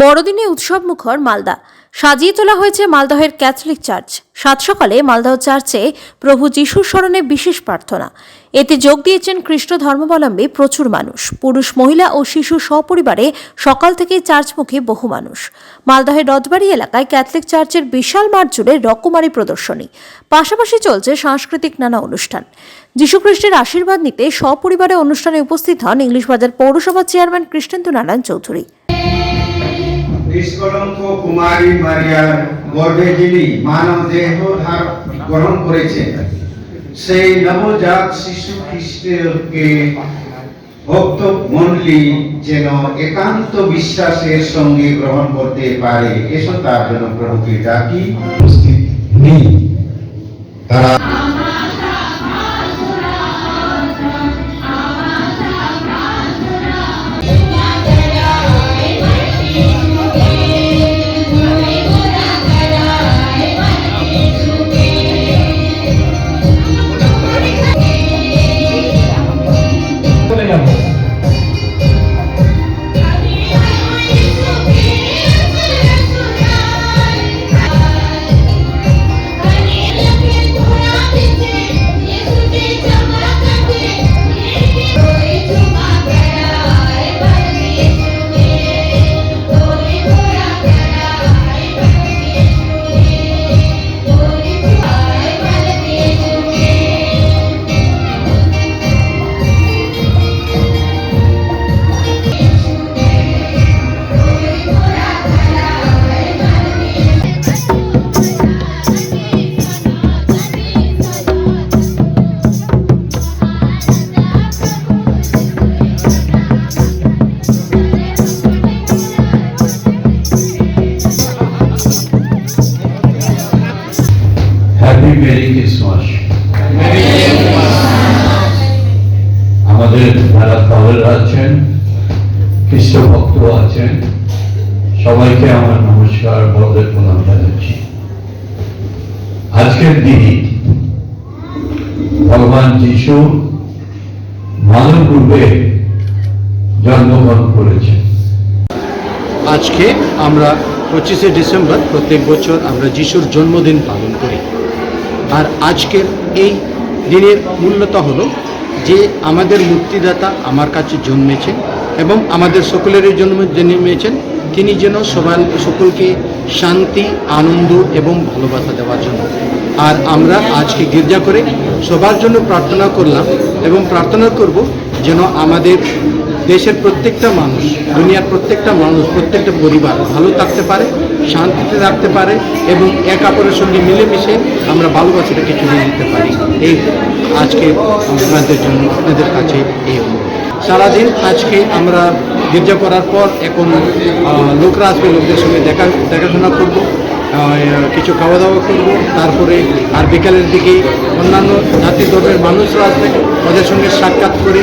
বড়দিনে উৎসব মুখর মালদা। সাজিয়ে তোলা হয়েছে মালদহের ক্যাথলিক চার্চ। সাত সকালে মালদহ চার্চে প্রভু যিশুর স্মরণে বিশেষ প্রার্থনা। এতে যোগ দিয়েছেন খ্রিস্ট ধর্মাবলম্বী প্রচুর মানুষ। পুরুষ, মহিলা ও শিশু সপরিবারে সকাল থেকেই চার্চমুখী বহু মানুষ। মালদহের রথবাড়ি এলাকায় ক্যাথলিক চার্চের বিশাল মাঠ জুড়ে রকমারি প্রদর্শনী। পাশাপাশি চলছে সাংস্কৃতিক নানা অনুষ্ঠান। যীশুখ্রিস্টের আশীর্বাদ নিতে সপরিবারে অনুষ্ঠানে উপস্থিত হন ইংলিশ বাজার পৌরসভা চেয়ারম্যান কৃষ্ণেন্দু নারায়ণ চৌধুরী। নিষ্কলঙ্ক কুমারী মারিয়ার গর্ভে যিনি মানব দেহ ধার গ্রহণ করেছেন, সেই নবজাত শিশু খ্রিস্টকে ভক্ত মন্ডলী যেন একান্ত বিশ্বাসের সঙ্গে গ্রহণ করতে পারে এসব তার জন্য প্রভুকে ডাকি। উপস্থিত নেই। তারা আমাদের যারা আছেন খ্রিস্ট ভক্ত আছেন, সবাইকে আমার নমস্কার বড়দের প্রণাম জানাচ্ছি। আজকের ভগবান যিশু মানব রূপে জন্মগ্রহণ করেছেন। আজকে আমরা পঁচিশে ডিসেম্বর, প্রত্যেক বছর আমরা যিশুর জন্মদিন পালন করি। আর আজকের এই দিনের মূল্যতা হলো যে আমাদের মুক্তিদাতা আমার কাছে জন্মেছেন এবং আমাদের সকলেরই জন্ম জন্মেছেন, তিনি যেন সবাই সকলকে শান্তি, আনন্দ এবং ভালোবাসা দেওয়ার জন্য। আর আমরা আজকে গির্জা করে সবার জন্য প্রার্থনা করলাম এবং প্রার্থনা করব যেন আমাদের দেশের প্রত্যেকটা মানুষ, দুনিয়ার প্রত্যেকটা মানুষ, প্রত্যেকটা পরিবার ভালো থাকতে পারে, শান্তিতে থাকতে পারে এবং এক অপরের সঙ্গে মিলেমিশে আমরা ভালোবাসাটাকে চলে দিতে পারি। এই আজকে আপনাদের জন্য, আপনাদের কাছে এই সারাদিন আজকে আমরা গির্জা করার পর এখন লোকরা আসবে লোকদের সঙ্গে দেখা, দেখাশোনা করব কিছু খাওয়া দাওয়া করব, তারপরে আর বিকালের দিকে অন্যান্য জাতি ধর্মের মানুষরা আসবে, ওদের সঙ্গে সাক্ষাৎ করে